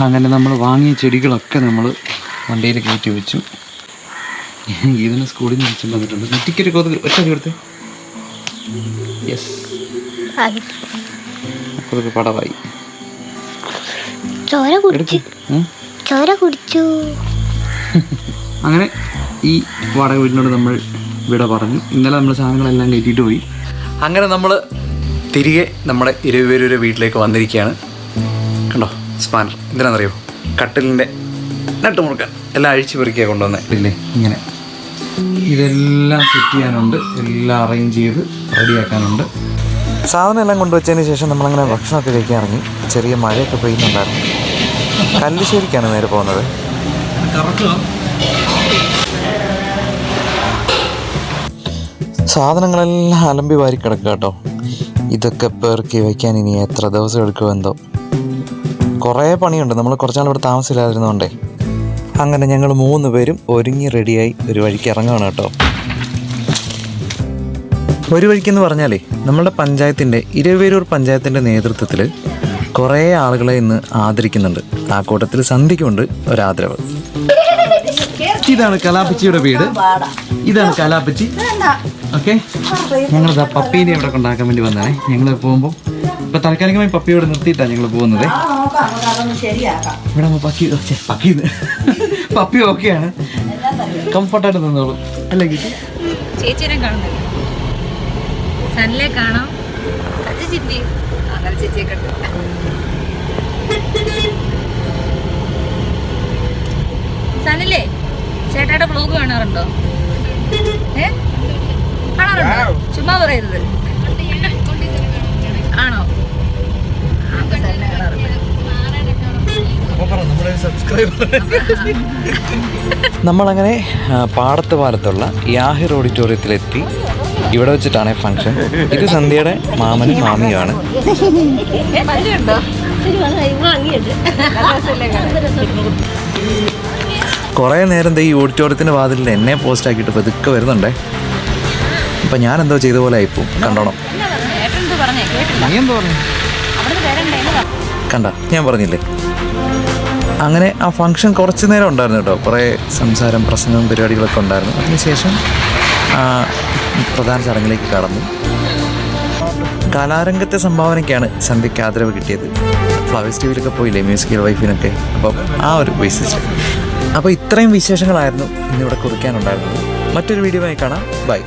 അങ്ങനെ നമ്മൾ വാങ്ങിയ ചെടികളൊക്കെ നമ്മൾ വണ്ടിയിൽ കയറ്റി വെച്ചു. ഇതിന് സ്കൂളിൽ നിന്ന് വിളിച്ചു വന്നിട്ടുണ്ട്. ടിക്കറ്റ് കൊതുക് ഒറ്റ കൊടുത്ത്. യെസ് കൊതുക് പടവായി. ചോര കുടിച്ചു. ചോര കുടിച്ചു. അങ്ങനെ ഈ വാടക വീടിനോട് നമ്മൾ വിട പറഞ്ഞു. ഇന്നലെ നമ്മൾ സാധനങ്ങളെല്ലാം കയറ്റിയിട്ട് പോയി. അങ്ങനെ നമ്മൾ തിരികെ നമ്മുടെ ഇരുപേരൂരെ വീട്ടിലേക്ക് വന്നിരിക്കുകയാണ്. കണ്ടോ? സ്പാനർ എന്തിനാണെന്നറിയോ? കട്ടിലിന്റെ നട്ട് മുറുക്കാൻ എല്ലാം അഴിച്ചു പെറുക്കിയാൽ കൊണ്ടുവന്നേ. ഇല്ലേ ഇങ്ങനെ. ഇതെല്ലാം സെറ്റ് ചെയ്യാനുണ്ട്. എല്ലാം അറേഞ്ച് ചെയ്ത് റെഡിയാക്കാനുണ്ട് സാധനം എല്ലാം കൊണ്ടുവച്ചതിന് ശേഷം നമ്മളങ്ങനെ ഭക്ഷണമൊക്കെ കഴിക്കാൻ ഇറങ്ങി. ചെറിയ മഴയൊക്കെ പെയ്യുന്നുണ്ടായിരുന്നു. കല്ലുശ്ശേരിക്കാണ് നേരെ പോകുന്നത്. സാധനങ്ങളെല്ലാം അലമ്പി വാരി കിടക്കുക കേട്ടോ. ഇതൊക്കെ പേർക്കി വയ്ക്കാൻ ഇനി എത്ര ദിവസം എടുക്കുമോ എന്തോ കുറേ പണിയുണ്ട്. നമ്മൾ കുറച്ചാൾ ഇവിടെ താമസമില്ലാതിരുന്നോണ്ടേ അങ്ങനെ ഞങ്ങൾ മൂന്ന് പേരും ഒരുങ്ങി റെഡിയായി ഒരു വഴിക്ക് ഇറങ്ങുകയാണ് കേട്ടോ. ഒരു വഴിക്കെന്ന് പറഞ്ഞാലേ നമ്മുടെ പഞ്ചായത്തിന്റെ ഇരുവേരൂർ പഞ്ചായത്തിന്റെ നേതൃത്വത്തിൽ കുറേ ആളുകളെ ഇന്ന് ആദരിക്കുന്നുണ്ട്. ആ കൂട്ടത്തിൽ സന്ധിക്കുമുണ്ട് ഒരാദരവ്. ഇതാണ് കലാപ്പച്ചിയുടെ വീട്. ഇതാണ് കലാപ്പച്ചി. ഓക്കെ. ഞങ്ങൾ പപ്പീനെ ഇവിടെ കൊണ്ടാക്കാൻ വേണ്ടി വന്നതാണേ. ഞങ്ങൾ പോകുമ്പോൾ ഇപ്പൊ താൽക്കാലികമായി പപ്പി ഇവിടെ നിർത്തിയിട്ടാണ് ഞങ്ങൾ പോകുന്നത്. ഇവിടെ പക്കി പക്കി പപ്പി ഓക്കെയാണ്. കംഫർട്ടായിട്ട് നിന്നോളൂ. അല്ലേ ഗീതി? ചേച്ചിനെ കാണുന്നില്ല. കാണാം. അങ്ങനെ ചേച്ചിയെ കണ്ടു സനിലേ? ചേട്ടായുടെ ബ്ലോഗ് കാണാറുണ്ടോ? ഏ? കാണാറുണ്ടോ? ചുമ്മാ പറയരുത് ആണോ? നമ്മളങ്ങനെ പാടത്ത് പാലത്തുള്ള യാഹിർ ഓഡിറ്റോറിയത്തിലെത്തി. ഇവിടെ വെച്ചിട്ടാണ് ഫംഗ്ഷൻ ഇത് സന്ധ്യയുടെ മാമനും മാമിയുമാണ്. ഏ, കുറേ നേരം ദേ ഈ ഓഡിറ്റോറിയത്തിന്റെ വാതിലിൽ എന്നെ പോസ്റ്റ് ആക്കിയിട്ട് പതുക്കെ വരുന്നുണ്ടേ. അപ്പം ഞാൻ എന്തോ ചെയ്ത പോലെ ആയിപ്പോ കണ്ടോണം. കണ്ട ഞാൻ പറഞ്ഞില്ലേ? അങ്ങനെ ആ ഫംഗ്ഷൻ കുറച്ച് നേരം ഉണ്ടായിരുന്നു കേട്ടോ. കുറേ സംസാരം പ്രസംഗം പരിപാടികളൊക്കെ ഉണ്ടായിരുന്നു. അതിനുശേഷം ആ, പ്രധാന ചടങ്ങിലേക്ക് കടന്നു. കലാരംഗത്തെ സംഭാവനയ്ക്കാണ് സന്ധ്യയ്ക്ക് ആദരവ് കിട്ടിയത്. ഫ്ലവേഴ്സ് ടി വിയിലൊക്കെ പോയില്ലേ മ്യൂസിക്കൽ വൈഫിനൊക്കെ അപ്പോൾ ആ ഒരു ബേസിസ് അപ്പോൾ ഇത്രയും വിശേഷങ്ങളായിരുന്നു ഇന്നിവിടെ കുറിക്കാനുണ്ടായിരുന്നത്. മറ്റൊരു വീഡിയോ ആയി കാണാം. ബൈ.